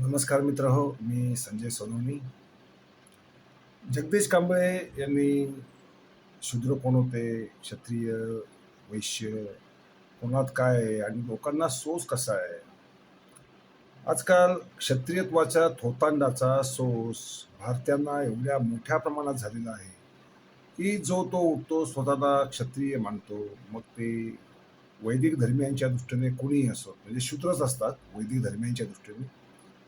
नमस्कार मित्र हो मी संजय सोनवणी. जगदीश कांबळे यांनी शूद्र कोण होते क्षत्रिय वैश्य कोणात काय आहे आणि लोकांना सोस कसा आहे? आजकाल क्षत्रियत्वाच्या थोतांडाचा सोस भारतीयांना एवढ्या मोठ्या प्रमाणात झालेला आहे की जो तो उठतो स्वतःला क्षत्रिय मानतो. मग ते वैदिक धर्मियांच्या दृष्टीने कोणीही असो म्हणजे शूद्रच असतात वैदिक धर्मियांच्या दृष्टीने.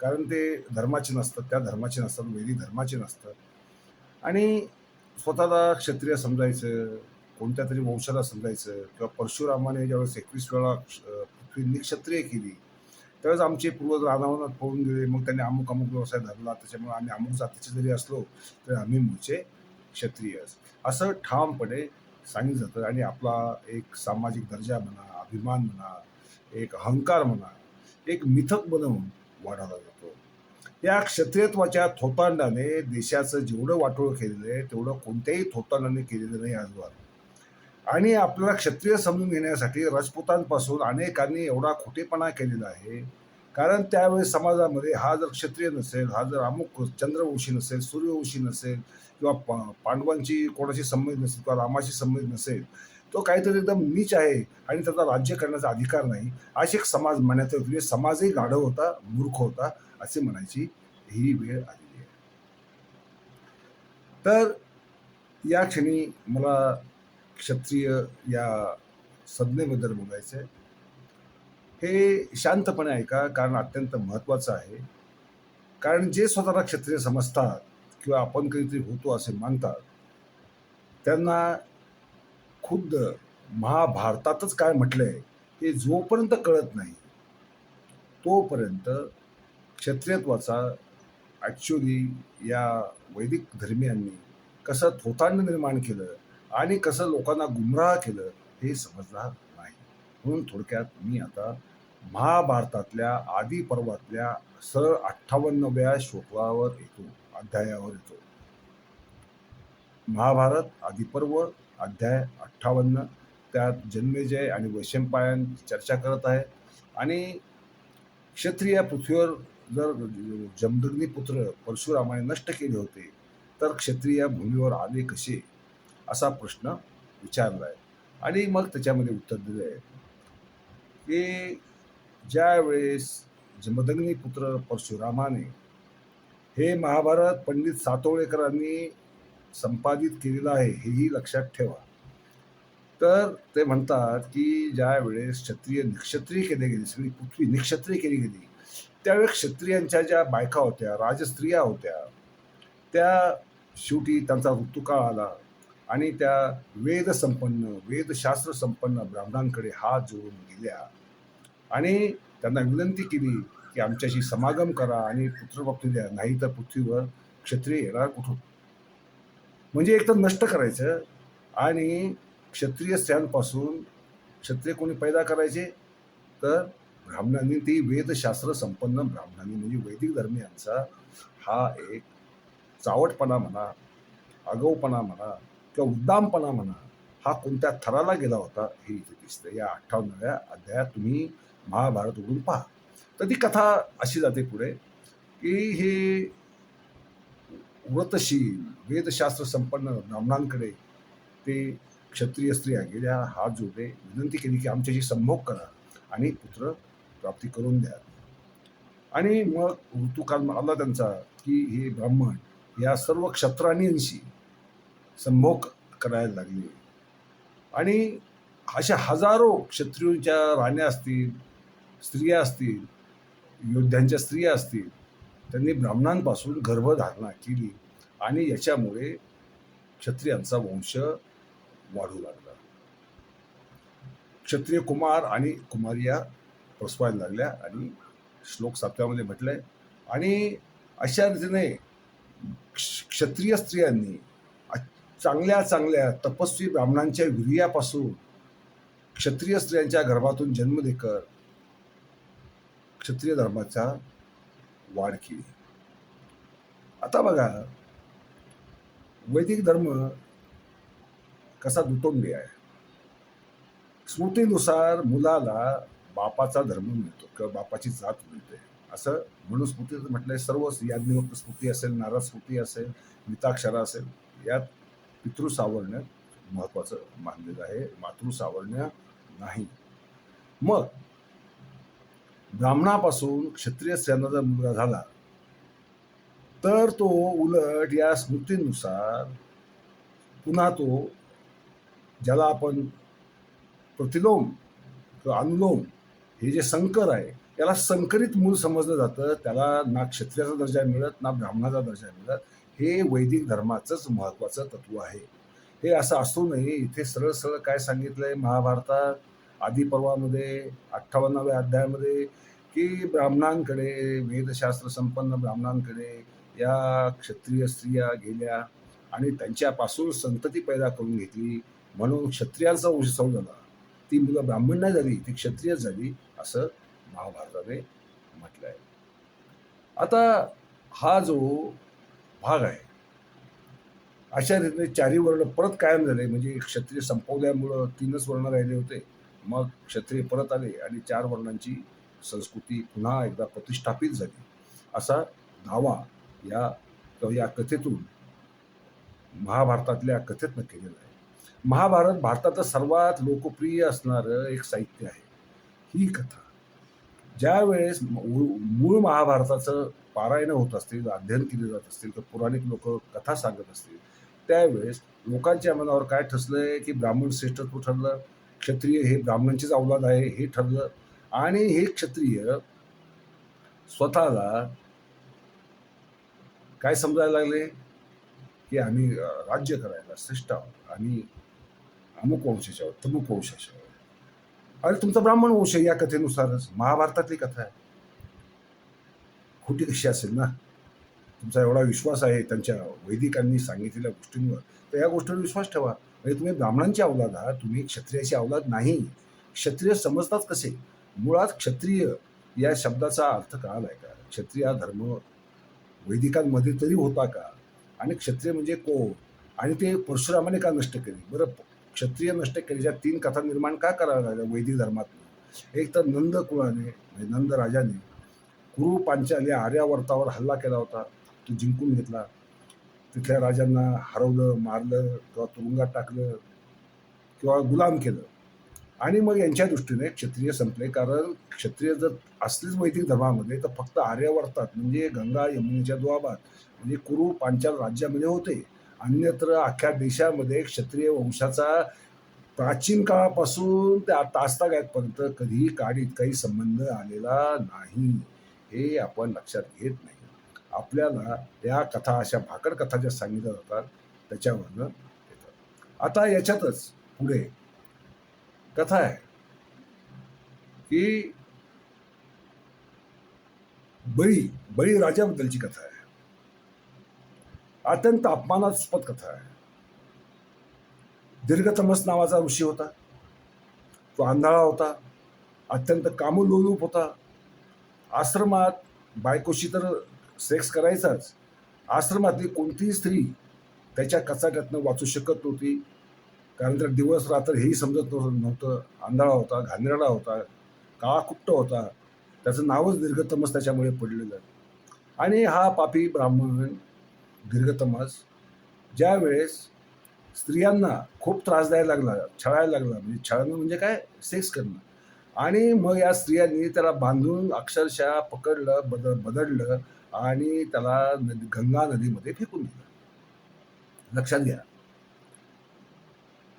कारण ते धर्माचे नसतात त्या धर्माचे नसतात वेदी धर्माचे नसतात. आणि स्वतःला क्षत्रिय समजायचं कोणत्या तरी वंशाला समजायचं किंवा परशुरामाने ज्यावेळेस एकवीस वेळा पृथ्वींनी क्षत्रिय केली त्यावेळेस आमचे पूर्वज रानावनात पळून गेले. मग त्यांनी अमुक अमुक व्यवसाय धरला. त्याच्यामुळे आम्ही अमुक जातीचे जरी असलो तरी आम्ही मूळचे क्षत्रिय. असं ठामपणे सांगितलं जातं. आणि आपला एक सामाजिक दर्जा म्हणा अभिमान म्हणा एक अहंकार म्हणा एक मिथक बनवून वाढवला जातो या क्षत्रियत्वाच्या थोतांडाने देशाचं जेवढं वाटोळ केलेलं आहे तेवढं कोणत्याही थोतांडाने केलेलं नाही आजवर. आणि आपल्याला क्षत्रिय समजून घेण्यासाठी राजपुतांपासून अनेकांनी एवढा खोटेपणा केलेला आहे. कारण त्यावेळेस समाजामध्ये हा जर क्षत्रिय नसेल हा जर अमुक चंद्रवंशी नसेल सूर्यवंशी नसेल किंवा पा- पांडवांची कोणाशी संबंधित नसेल किंवा रामाशी संबंधित नसेल तो काहीतरी एकदम नीच आहे आणि त्याचा राज्य करण्याचा अधिकार नाही. अशी एक समाज म्हणण्यात येतो. म्हणजे समाजही गाढव होता मूर्ख होता असे म्हणायची ही वेळ आलेली आहे. तर या क्षणी मला क्षत्रिय या संज्ञेबद्दल बोलायचं आहे हे शांतपणे ऐका कारण अत्यंत महत्त्वाचं आहे. कारण जे स्वतःला क्षत्रिय समजतात किंवा आपण कधीतरी होतो असे मानतात त्यांना खुद्द महाभारतातच काय म्हटलंय हे जोपर्यंत कळत नाही तोपर्यंत क्षत्रियत्वाचा ॲक्च्युली या वैदिक धर्मियांनी कसं थोतांड निर्माण केलं आणि कसं लोकांना गुमराह केलं हे समजणार नाही. म्हणून थोडक्यात मी आता महाभारतातल्या आदी पर्वातल्या सरळ अठ्ठावन्नव्या श्लोकावर येतो अध्यायावर येतो. महाभारत आदिपर्व अध्याय अठ्ठावन्न त्यात जन्मेजय आणि वैशंपायन चर्चा करत आहे. आणि क्षत्रिय पृथ्वीवर जर जमदग्नी पुत्र परशुरामाने नष्ट केले होते तर क्षत्रिय भूमीवर आले कसे? असा प्रश्न विचारला आहे. आणि मग त्याच्यामध्ये उत्तर दिले आहे की ज्यावेळेस जमदग्नी पुत्र परशुरामाने हे महाभारत पंडित सातोळेकरांनी संपादित केलेलं आहे हेही लक्षात ठेवा. तर ते म्हणतात की ज्या वेळेस क्षत्रिय निक्षत्रिय केले गेले सगळी पृथ्वी निक्षत्रिय केली गेली त्यावेळेस क्षत्रियांच्या ज्या बायका होत्या राजस्त्रिया होत्या त्या शेवटी त्यांचा ऋतुकाळ आला आणि त्या वेदसंपन्न वेदशास्त्र संपन्न ब्राह्मणांकडे हात जोडून गेल्या आणि त्यांना विनंती केली की आमच्याशी समागम करा आणि पुत्रप्राप्ती द्या नाही तर पृथ्वीवर क्षत्रिय येणार कुठून? म्हणजे एक तर नष्ट करायचं आणि क्षत्रिय स्त्रियांपासून क्षत्रिय कोणी पैदा करायचे तर ब्राह्मणांनी ती वेदशास्त्र संपन्न ब्राह्मणांनी म्हणजे वैदिक धर्मियांचा हा एक चावटपणा म्हणा आगाऊपणा म्हणा किंवा उद्दामपणा म्हणा हा कोणत्या थराला गेला होता हे इथे दिसतं या अठ्ठावन्नव्या अध्यायात तुम्ही महाभारत उघडून पहा. तर ती कथा अशी जाते पुढे की हे व्रतशील वेदशास्त्र संपन्न ब्राह्मणांकडे ते क्षत्रिय स्त्रिया गेल्या हात जोडले विनंती केली की आमच्याशी संभोग करा आणि पुत्र प्राप्ती करून द्या. आणि मग ऋतुकाल आला त्यांचा की हे ब्राह्मण या सर्व क्षत्रानींशी संभोग करायला लागले. आणि अशा हजारो क्षत्रियांच्या राण्या असतील स्त्रिया असतील योद्ध्यांच्या स्त्रिया असतील त्यांनी ब्राह्मणांपासून गर्भधारणा केली. आणि याच्यामुळे क्षत्रियांचा वंश वाढू लागला. क्षत्रिय कुमार आणि कुमारिया प्रसवायला लागल्या आणि श्लोक सातव्यामध्ये म्हटलंय. आणि अशा रीतीने क्ष- क्षत्रिय स्त्रियांनी चांगल्या चांगल्या तपस्वी ब्राह्मणांच्या वीर्यापासून क्षत्रिय स्त्रियांच्या गर्भातून जन्म देकर क्षत्रिय धर्माचा वाढ केली. आता बघा वैदिक धर्म कसा दुतोंडी आहे? स्मृतीनुसार मुलाला बापाचा धर्म मिळतो किंवा बापाची जात मिळते. असं मनुस्मृतीत म्हटलंय सर्व याज्ञवक्त स्मृती असेल नारद स्मृती असेल मिताक्षरा असेल यात पितृ सावरण्य महत्वाचं मानलेलं आहे मातृ सावरण्य नाही. मग ब्राह्मणापासून क्षत्रिय स्त्रियांना जर मुलगा झाला तर तो उलट या स्मृतीनुसार पुन्हा तो ज्याला आपण प्रतिलोम किंवा अनुलोम हे जे संकर आहे त्याला संकरित मूल समजलं जातं. त्याला ना क्षत्रियाचा दर्जा मिळत ना ब्राह्मणाचा दर्जा मिळत. हे वैदिक धर्माचंच महत्वाचं तत्व आहे. हे असं असू नये. इथे सरळ सरळ काय सांगितलंय महाभारतात आदी पर्वामध्ये अठ्ठावन्नाव्या अध्यायामध्ये की ब्राह्मणांकडे वेदशास्त्र संपन्न ब्राह्मणांकडे या क्षत्रिय स्त्रिया गेल्या आणि त्यांच्यापासून संतती पैदा करून घेतली. म्हणून क्षत्रियांचा उत्सव झाला. ती मुलं ब्राह्मण नाही झाली ती क्षत्रिय झाली असं महाभारताने म्हटलं आहे आता हा जो भाग आहे अशा रीतीने चारी वर्ण परत कायम झाले. म्हणजे क्षत्रिय संपवल्यामुळं तीनच वर्ण राहिले होते. मग क्षत्रिय परत आले आणि चार वर्णांची संस्कृती पुन्हा एकदा प्रतिष्ठापित झाली. असा दावा या या कथेतून महाभारतातल्या कथेतनं केलेलं आहे. महाभारत भारताचं सर्वात लोकप्रिय असणारं एक साहित्य आहे. ही कथा. ज्या वेळेस मूळ मूळ महाभारताचं पारायण होत असतील अध्ययन केले जात असतील तर पौराणिक लोक कथा सांगत असतील त्यावेळेस लोकांच्या मनावर काय ठसलंय की ब्राह्मण श्रेष्ठत्व ठरलं क्षत्रिय हे ब्राह्मणांचीच अवलाद आहे हे ठरलं आणि हे क्षत्रिय स्वतःला काय समजायला लागले? की आम्ही राज्य करायला श्रेष्ठ आहोत आम्ही अमुक वंशाचे आहोत तमुक वंशाचे आहोत. अरे तुमचा ब्राह्मण वंश या कथेनुसारच. महाभारतातली कथा आहे. खोटी कशी असेल ना? तुमचा एवढा विश्वास आहे त्यांच्या वैदिकांनी सांगितलेल्या गोष्टींवर. तर या गोष्टीवर विश्वास ठेवा. म्हणजे तुम्ही ब्राह्मणांची अवलाद आहात तुम्ही क्षत्रियाची अवलाद नाही. क्षत्रिय समजतात कसे? मुळात क्षत्रिय या शब्दाचा अर्थ कळालाय का क्षत्रिय धर्म वैदिकांमध्ये तरी होता का? आणि क्षत्रिय म्हणजे कोण? आणि ते परशुरामाने का नष्ट केले? बरं क्षत्रिय नष्ट केल्याच्या तीन कथा निर्माण का कराव्या लागल्या वैदिक धर्मात एक तर नंद कुळाने म्हणजे नंद राजाने कुरु पांचाल या आर्यावर्तावर हल्ला केला होता. तो जिंकून घेतला. तिथल्या राजांना हरवलं मारलं किंवा तुरुंगात टाकलं किंवा गुलाम केलं. आणि मग यांच्या दृष्टीने क्षत्रिय संपले. कारण क्षत्रिय जर असलीच वैदिक धर्मामध्ये तर फक्त आर्यावर्तात म्हणजे गंगा यमुनेच्या दुआबात. म्हणजे कुरु पांचाल राज्यामध्ये होते. अन्यत्र अख्ख्या देशामध्ये क्षत्रिय वंशाचा प्राचीन काळापासून ते आता आजतागायतपर्यंत कधीही काळीत काही संबंध आलेला नाही. हे आपण लक्षात घेत नाही. आपल्याला या कथा अशा भाकड कथा ज्या सांगितल्या जातात त्याच्यावरनं आता याच्यातच पुढे कथा आहे की बळी बळी राजाबद्दलची कथा आहे अत्यंत अपमानास्पद कथा आहे दीर्घतमस नावाचा ऋषी होता तो आंधळा होता अत्यंत कामलोलूप होता। आश्रमात बायकोशी तर सेक्स करायचाच आश्रमातली कोणतीही स्त्री त्याच्या कचाट्यातनं वाचू शकत नव्हती कारण तर दिवस रात्र हेही समजत नव्हतं नव्हतं. आंधळा होता घाणेरडा होता काळाकुट्ट होता. त्याचं नावच दीर्घतमस त्याच्यामुळे पडलेलं. आणि हा पापी ब्राह्मण दीर्घतमस ज्या वेळेस स्त्रियांना खूप त्रास द्यायला लागला छळायला लागला म्हणजे छळणं म्हणजे काय? सेक्स करणं. आणि मग या स्त्रियांनी त्याला बांधून अक्षरशः पकडलं बद बदडलं आणि त्याला नदी गंगा नदीमध्ये फेकून दिलं. लक्षात घ्या.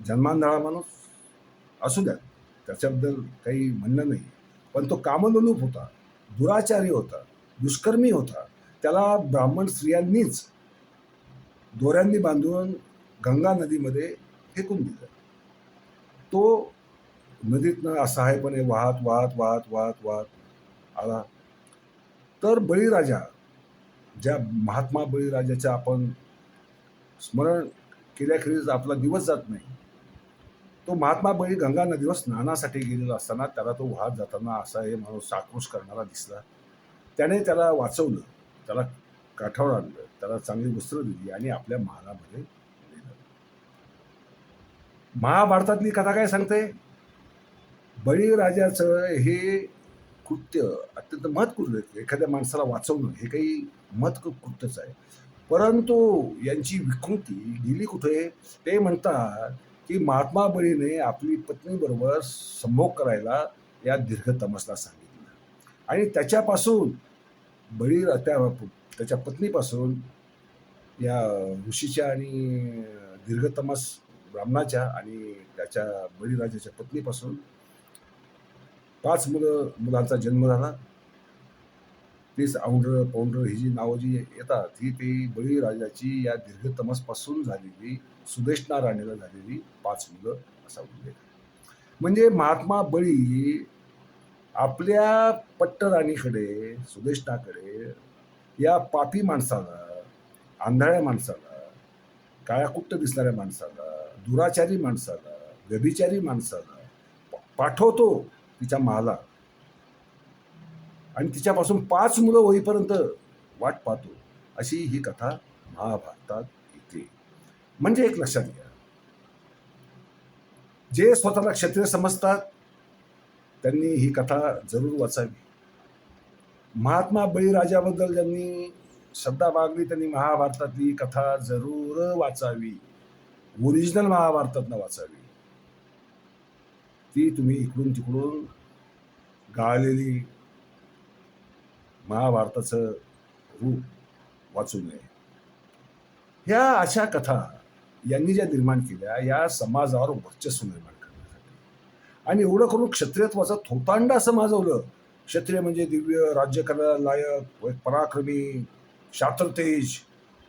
जन्मांधळा माणूस असू द्या त्याच्याबद्दल काही म्हणणं नाही. पण तो कामनुलूप होता दुराचारी होता दुष्कर्मी होता. त्याला ब्राह्मण स्त्रियांनीच दोऱ्यांनी बांधून गंगा नदीमध्ये फेकून दिलं. तो नदीतनं असहायपणे वाहत वाहत वाहत वाहत वाहत आला. तर बळीराजा ज्या महात्मा बळीराजाच्या आपण स्मरण केल्याखेरीज आपला दिवस जात नाही. तो महात्मा बळी गंगा नदीवर स्नानासाठी गेलेला असताना त्याला तो वाहत जाताना असा हे माणूस आक्रोश करणारा दिसला. त्याने त्याला वाचवलं त्याला काठावर आणलं त्याला चांगली वस्त्र दिली आणि आपल्या महालामध्ये नेलं. महाभारतातली कथा काय सांगते? बळीराजाचं हे कृत्य अत्यंत महत्कृत्य एखाद्या माणसाला वाचवणं हे काही महत्त्व कृत्यच आहे. परंतु यांची विकृती गेली कुठे? ते म्हणतात की महात्मा बळीने आपली पत्नीबरोबर संभोग करायला या दीर्घतमसला सांगितलं. आणि त्याच्यापासून बळी त्या त्याच्या पत्नीपासून या ऋषीच्या आणि दीर्घतमस ब्राह्मणाच्या आणि त्याच्या बळीराजाच्या पत्नीपासून पाच मुलं मुलांचा जन्म झाला. तीच औंढर पौंढर ही जी नावं जी येतात ही ती बळीराजाची या दीर्घ तमसपासून झालेली सुदेशना राणीला झालेली पाच मुलं असा उल्लेख म्हणजे महात्मा बळी आपल्या पट्टराणीकडे सुदेशनाकडे या पापी माणसाला आंधळ्या माणसाला काळ्याकुट्ट दिसणाऱ्या माणसाला दुराचारी माणसाला व्यभिचारी माणसाला पाठवतो तिच्या महाला आणि तिच्यापासून पाच मुलं होईपर्यंत वाट पाहतो. अशी ही कथा महाभारतात येते. म्हणजे एक लक्षात घ्या. जे स्वतःला क्षत्रिय समजतात त्यांनी ही कथा जरूर वाचावी. महात्मा बळीराजाबद्दल ज्यांनी श्रद्धा बागली त्यांनी महाभारतातली कथा जरूर वाचावी. ओरिजिनल महाभारतातनं वाचावी. ती तुम्ही इकडून तिकडून गाळलेली महाभारताचं रूप वाचू नये. ह्या अशा कथा यांनी ज्या निर्माण केल्या या समाजावर वर्चस्व निर्माण करण्यासाठी. आणि एवढं करून क्षत्रियत्वाचा थोतांडा असं माजवलं. क्षत्रिय म्हणजे दिव्य राज्य करायला लायक पराक्रमी शात्रतेज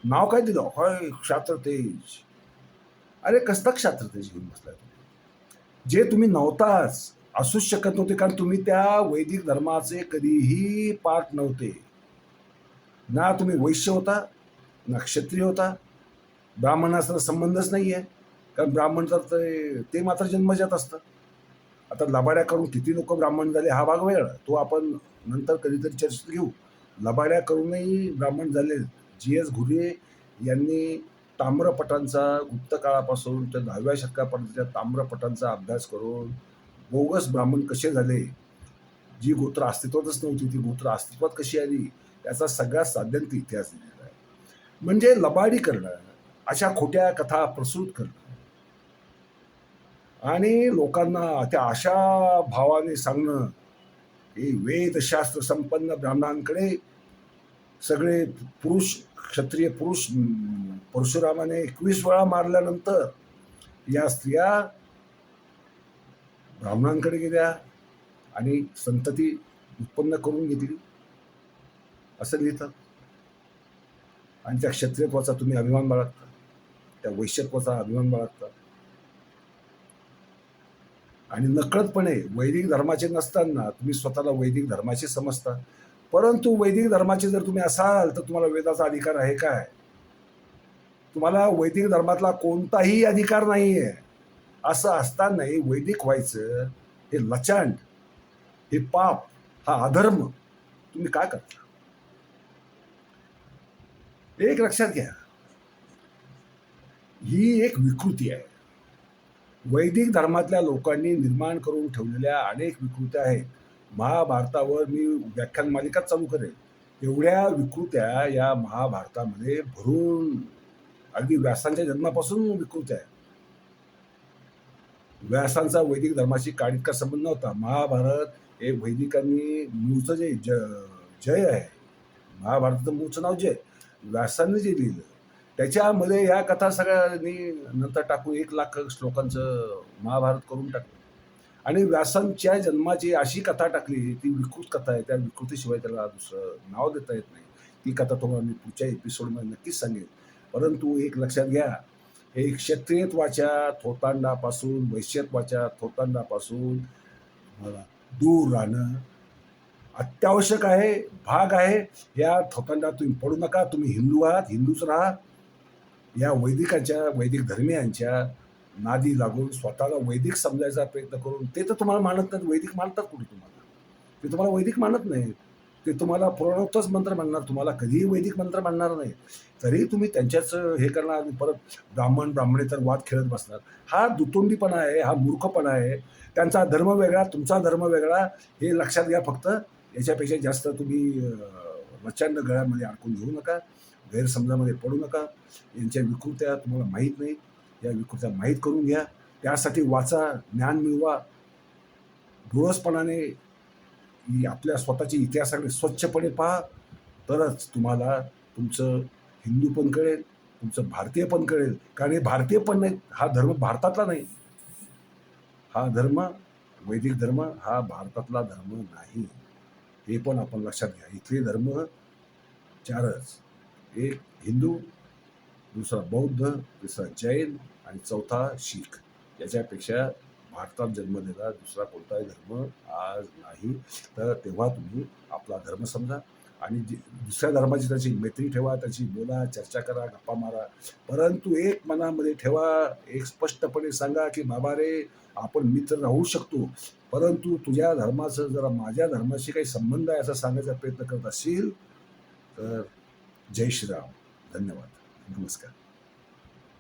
नाव काय दिलं? होय क्षात्रतेज. अरे कसला क्षात्रतेज घेऊन बसलाय तुम्ही? जे तुम्ही नव्हताच असूच शकत नव्हते कारण तुम्ही त्या वैदिक धर्माचे कधीही पाठ नव्हते. ना तुम्ही वैश्य होता ना क्षत्रिय होता. ब्राह्मणाचा संबंधच नाही आहे कारण ब्राह्मण तर ते ते मात्र जन्मजात असतं. आता लबाड्या करून किती लोक ब्राह्मण झाले हा भाग वेगळा. तो आपण नंतर कधीतरी चर्चेत घेऊ. लबाड्या करूनही ब्राह्मण झाले. जी एस घुरे यांनी ताम्रपटांचा गुप्त काळापासून ते दहाव्या शतकापर्यंतच्या ताम्रपटांचा अभ्यास करून बोगस ब्राह्मण कसे झाले? जी गोत्र अस्तित्वातच नव्हती ती गोत्र अस्तित्वात कशी आली? याचा सगळा साध्यंत इतिहास दिलेला आहे. म्हणजे लबाडी करणं अशा खोट्या कथा प्रसृत करणं. आणि लोकांना त्या अशा भावाने सांगणं की वेदशास्त्र संपन्न ब्राह्मणांकडे सगळे पुरुष क्षत्रिय पुरुष परशुरामाने एकवीस वेळा मारल्यानंतर या स्त्रिया ब्राह्मणांकडे गेल्या आणि संतती उत्पन्न करून घेतली. असं लिहितात. आणि त्या क्षत्रियत्वाचा तुम्ही अभिमान बाळगता. त्या वैश्यत्वाचा अभिमान बाळगता. आणि नकळतपणे वैदिक धर्माचे नसताना तुम्ही स्वतःला वैदिक धर्माचे समजता. परंतु वैदिक धर्माचे जर तुम्ही असाल तर तुम्हाला वेदाचा अधिकार आहे काय? तुम्हाला वैदिक धर्मातला कोणताही अधिकार नाही आहे असं असतानाही वैदिक व्हायचं हे लचांड हे पाप हा अधर्म तुम्ही काय करता? एक लक्षात घ्या. ही एक विकृती आहे. वैदिक धर्मातल्या लोकांनी निर्माण करून ठेवलेल्या अनेक विकृत्या आहेत. महाभारतावर मी व्याख्यान मालिकाच चालू करेल एवढ्या विकृत्या या महाभारतामध्ये भरून अगदी व्यासांच्या जन्मापासून विकृत्या आहेत. व्यासांचा वैदिक धर्माशी काळीत का संबंध नव्हता. महाभारत हे वैदिकांनी मूळचं जे ज जय आहे महाभारताचं मूळचं नाव जय व्यासांनी जे लिहिलं. त्याच्यामध्ये ह्या कथा सगळ्यांनी नंतर टाकून एक लाख श्लोकांचं महाभारत करून टाकलं. आणि व्यासांच्या जन्माची अशी कथा टाकली ती विकृत कथा आहे. त्या विकृतीशिवाय त्याला दुसरं नाव देता येत नाही. ती कथा तुम्हाला मी पुढच्या एपिसोडमध्ये नक्कीच सांगेन. परंतु एक लक्षात घ्या हे क्षत्रियत्वाच्या थोतांडापासून वैश्यत्वाच्या थोतांडापासून. दूर राहणं अत्यावश्यक आहे भाग आहे. या थोतांडा तुम्ही पडू नका तुम्ही हिंदू आहात हिंदूच राहा. या वैदिकाच्या वैदिक धर्मियांच्या नादी लागून स्वतःला वैदिक समजायचा प्रयत्न करून ते तर तुम्हाला मानत नाहीत वैदिक मानतात कुठे तुम्हाला? ते तुम्हाला वैदिक मानत नाहीत. ते तुम्हाला पुराणोक्तच मंत्र म्हणणार तुम्हाला कधीही वैदिक मंत्र म्हणणार नाही. तरी तुम्ही त्यांच्याच हे करणार परत ब्राह्मण ब्राह्मणे तर वाद खेळत बसणार. हा दुतोंडीपणा आहे हा मूर्खपणा आहे. त्यांचा धर्म वेगळा तुमचा धर्म वेगळा हे लक्षात घ्या फक्त. याच्यापेक्षा जास्त तुम्ही प्रचंड गळ्यामध्ये अडकून घेऊ नका गैरसमजामध्ये पडू नका. यांच्या विकृत्या तुम्हाला माहीत नाही. या विकृत्या माहीत करून घ्या. त्यासाठी वाचा ज्ञान मिळवा. डोळसपणाने आपल्या स्वतःची इतिहासाकडे स्वच्छपणे पहा तरच तुम्हाला तुमचं हिंदू पण कळेल तुमचं भारतीय पण कळेल. कारण हे भारतीय पण नाही हा धर्म भारतातला नाही. हा धर्म वैदिक धर्म हा भारतातला धर्म नाही. हे पण आपण लक्षात घ्या. इथले धर्म चारच. एक हिंदू दुसरा बौद्ध तिसरा जैन आणि चौथा शीख. याच्यापेक्षा भारतात जन्मलेला दुसरा कोणताही धर्म आज नाही. तर तेव्हा तुम्ही आपला धर्म समजा आणि दुसऱ्या धर्माची त्याची मैत्री ठेवा त्याची बोला चर्चा करा गप्पा मारा. परंतु एक मनामध्ये ठेवा एक स्पष्टपणे सांगा की बाबा रे आपण मित्र राहू शकतो. परंतु तुझ्या धर्माचं जरा माझ्या धर्माशी काही संबंध आहे असं सांगायचा प्रयत्न करत असशील तर जय श्रीराम. धन्यवाद. नमस्कार.